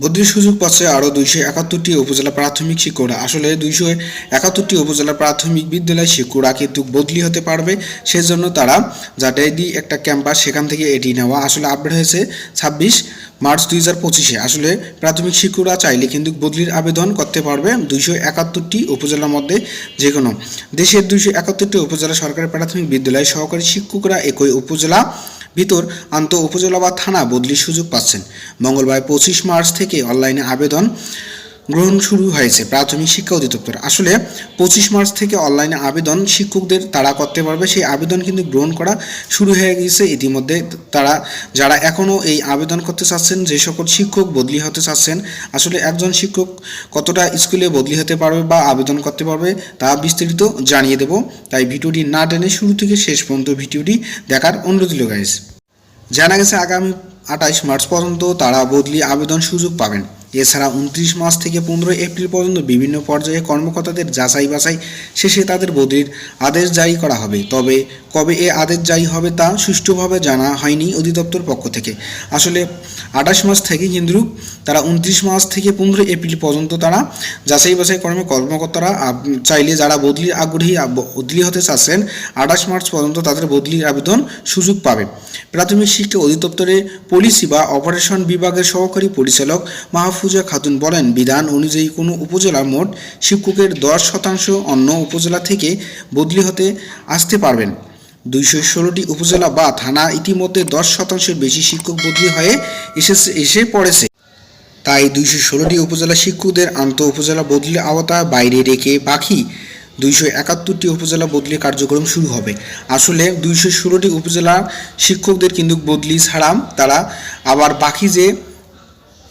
বদলির সুযোগ পাচ্ছে আরও দুইশো একাত্তরটি উপজেলা প্রাথমিক শিক্ষকরা আসলে দুইশো একাত্তরটি উপজেলা প্রাথমিক বিদ্যালয় শিক্ষকরা কিন্তু বদলি হতে পারবে, সেজন্য তারা জাটাইদি একটা ক্যাম্পাস সেখান থেকে এটি নেওয়া আসলে আপডেট হয়েছে ছাব্বিশ মার্চ দুই হাজার পঁচিশে। আসলে প্রাথমিক শিক্ষকরা চাইলে কিন্তু বদলির আবেদন করতে পারবে দুইশো একাত্তরটি উপজেলার মধ্যে যে কোনো দেশের দুইশো একাত্তরটি উপজেলা সরকারি প্রাথমিক বিদ্যালয় সহকারী শিক্ষকরা একই উপজেলা ভিতর আন্ত উপজেলা বা থানা বদলির সুযোগ পাচ্ছেন। মঙ্গলবার পঁচিশ মার্চ থেকে অনলাইনে আবেদন গ্রহণ শুরু হয়েছে প্রাথমিক শিক্ষা অধিদপ্তর। আসলে পঁচিশ মার্চ থেকে অনলাইনে আবেদন শিক্ষকদের তারা করতে পারবে। সেই আবেদন কিন্তু গ্রহণ করা শুরু হয়ে গিয়েছে। ইতিমধ্যে তারা, যারা এখনও এই আবেদন করতে চাচ্ছেন, যে সকল শিক্ষক বদলি হতে চাচ্ছেন, আসলে একজন শিক্ষক কতটা স্কুলে বদলি হতে পারবে বা আবেদন করতে পারবে তা বিস্তারিত জানিয়ে দেব। তাই ভিডিওটি না টেনে শুরু থেকে শেষ পর্যন্ত ভিডিওটি দেখার অনুরোধ রইল গাইজ জানা গেছে আগামী আঠাইশ মার্চ পর্যন্ত তারা বদলি আবেদন সুযোগ পাবেন। এছাড়া উনত্রিশ মার্চ থেকে পনেরোই এপ্রিল পর্যন্ত বিভিন্ন পর্যায়ে কর্মকর্তাদের যাচাই বাছাই শেষে তাদের বদলির আদেশ জারি করা হবে। তবে কবে এ আদেশ জারি হবে তা সুষ্ঠুভাবে জানা হয়নি অধিদপ্তর পক্ষ থেকে। আসলে আঠাশ মাস থেকে কিন্তু তারা উনত্রিশ মাস থেকে পনেরো এপ্রিল পর্যন্ত তারা যাচাই বাছাই কর্মে কর্মকর্তারা চাইলে যারা বদলির আগ্রহী বদলি হতে চাচ্ছেন, আঠাশ মার্চ পর্যন্ত তাদের বদলির আবেদন সুযোগ পাবে। প্রাথমিক শিক্ষা অধিদপ্তরে পলিসি বা অপারেশন বিভাগের সহকারী পরিচালক মাহফুজা খাতুন বলেন, বিধান অনুযায়ী কোনো উপজেলার মোট শিক্ষকের দশ শতাংশ অন্য উপজেলা থেকে বদলি হতে আসতে পারবেন। দুইশো ষোলোটি উপজেলা বা থানা ইতিমধ্যে দশ শতাংশের বেশি শিক্ষক বদলি হয়ে এসেছে, এসে পড়েছে। তাই দুইশো ষোলোটি উপজেলা শিক্ষকদের আন্ত উপজেলা বদলির আওতা বাইরে রেখে বাকি দুইশো একাত্তরটি উপজেলা বদলি কার্যক্রম শুরু হবে। আসলে দুইশো ষোলোটি উপজেলা শিক্ষকদের কিন্তু বদলি ছাড়া তারা আবার বাকি যে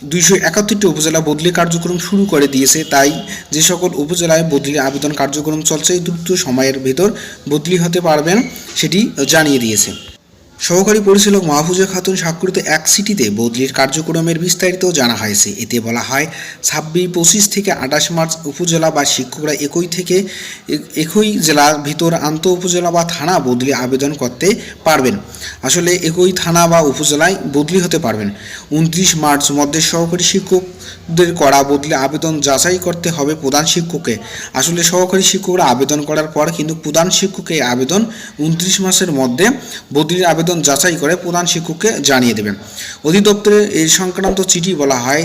দুইশো একাত্তরটি উপজেলা বদলি কার্যক্রম শুরু করে দিয়েছে, তাই যে সকল উপজেলায় বদলি আবেদন কার্যক্রম চলছে, দ্রুত সময়ের ভেতর বদলি হতে পারবেন, সেটি জানিয়ে দিয়েছে। সহকারী পরিচালক মাহফুজা খাতুন স্বাক্ষরিত এক সিটিতে বদলির কার্যক্রমের বিস্তারিত জানা হয়েছে। এতে বলা হয়, ছাব্বিশ, পঁচিশ থেকে আঠাশ মার্চ উপজেলা বা শিক্ষকরা একই থেকে একই জেলার ভিতর আন্ত উপজেলা বা থানা বদলি আবেদন করতে পারবেন। আসলে একই থানা বা উপজেলায় বদলি হতে পারবেন। উনত্রিশ মার্চ মধ্যে সহকারী শিক্ষকদের করা বদলি আবেদন যাচাই করতে হবে প্রধান শিক্ষককে। আসলে সহকারী শিক্ষকরা আবেদন করার পর কিন্তু প্রধান শিক্ষকের আবেদন উনত্রিশ মাসের মধ্যে বদলির আবেদন যাচাই করে প্রধান শিক্ষককে জানিয়ে দেবেন। অধিদপ্তরে এই সংক্রান্ত চিঠি বলা হয়,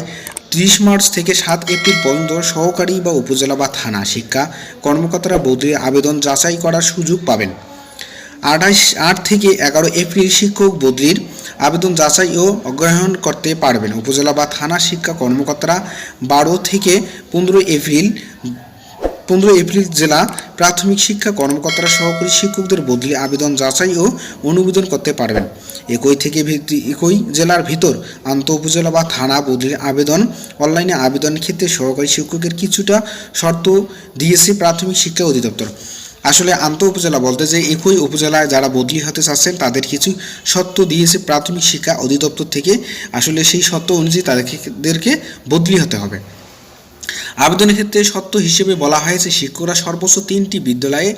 ত্রিশ মার্চ থেকে সাত এপ্রিল পর্যন্ত সহকারী বা উপজেলা বা থানা শিক্ষা কর্মকর্তারা বদলির আবেদন যাচাই করার সুযোগ পাবেন। আঠাশ, আট থেকে এগারো এপ্রিল শিক্ষক বদলির আবেদন যাচাই ও অগ্রহণ করতে পারবেন। উপজেলা বা থানা শিক্ষা কর্মকর্তারা বারো থেকে পনেরো এপ্রিল পনেরো এপ্রিল জেলা প্রাথমিক শিক্ষা কর্মকর্তারা সহকারী শিক্ষকদের বদলি আবেদন যাচাই ও অনুমোদন করতে পারবেন। একই থেকে ভিত্তি- একই জেলার ভিতর আন্ত উপজেলা বা থানা বদলির আবেদন, অনলাইনে আবেদনের ক্ষেত্রে সহকারী শিক্ষকের কিছুটা শর্ত দিয়েছে প্রাথমিক শিক্ষা অধিদপ্তর। আসলে আন্ত উপজেলা বলতে যে একই উপজেলায় যারা বদলি হতে চাচ্ছেন, তাদের কিছু শর্ত দিয়েছে প্রাথমিক শিক্ষা অধিদপ্তর থেকে। আসলে সেই শর্ত অনুযায়ী তাদেরকে বদলি হতে হবে। আবেদনের ক্ষেত্রে সত্য হিসেবে বলা হয়েছে, শিক্ষকরা সর্বোচ্চ তিনটি বিদ্যালয়ে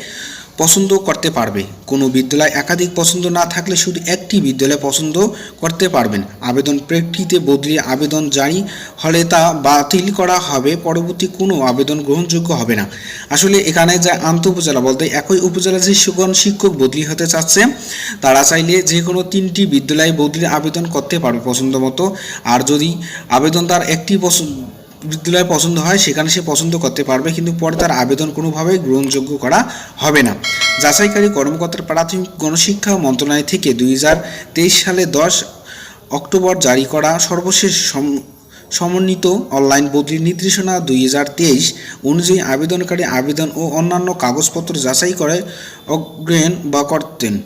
পছন্দ করতে পারবে। কোনো বিদ্যালয় একাধিক পছন্দ না থাকলে শুধু একটি বিদ্যালয় পছন্দ করতে পারবেন। আবেদন প্রেক্ষিতে বদলি আবেদন জারি হলে তা বাতিল করা হবে, পরবর্তী কোনো আবেদন গ্রহণযোগ্য হবে না। আসলে এখানে যা আন্ত উপজেলা বলতে একই উপজেলা যে সকল শিক্ষক বদলি হতে চাচ্ছে, তারা চাইলে যে কোনো তিনটি বিদ্যালয়ে বদলির আবেদন করতে পারবে পছন্দ মতো আর যদি আবেদন তার একটি পছন্দ বিদ্যালয় পছন্দ হয়, সেখানে সে পছন্দ করতে পারবে, কিন্তু পরে তার আবেদন কোনোভাবেই গ্রহণযোগ্য করা হবে না। যাচাইকারী কর্মকর্তার প্রাথমিক গণশিক্ষা মন্ত্রণালয় থেকে দুই হাজার তেইশ সালে দশ অক্টোবর জারি করা সর্বশেষ সম- সমন্বিত অনলাইন বদলির নির্দেশনা দুই হাজার তেইশ অনুযায়ী আবেদনকারী আবেদন ও অন্যান্য কাগজপত্র যাচাই করে অগ্রহণ বা করতেন।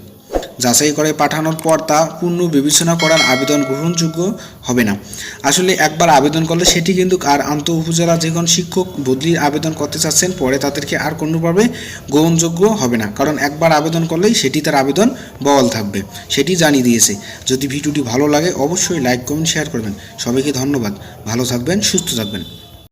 যাচাই করে পাঠানোর পর তা পূর্ণ বিবেচনা করার আবেদন গ্রহণযোগ্য হবে না। আসলে একবার আবেদন করলে সেটি কিন্তু আর আন্ত উপজেলা যে কোনো শিক্ষক বদলির আবেদন করতে চাচ্ছেন, পরে তাদেরকে আর কোনোভাবে গ্রহণযোগ্য হবে না। কারণ একবার আবেদন করলেই সেটি তার আবেদন বহাল থাকবে। সেটি জানিয়ে দিয়েছে। যদি ভিডিওটি ভালো লাগে, অবশ্যই লাইক, কমেন্ট, শেয়ার করবেন। সবাইকে ধন্যবাদ। ভালো থাকবেন, সুস্থ থাকবেন।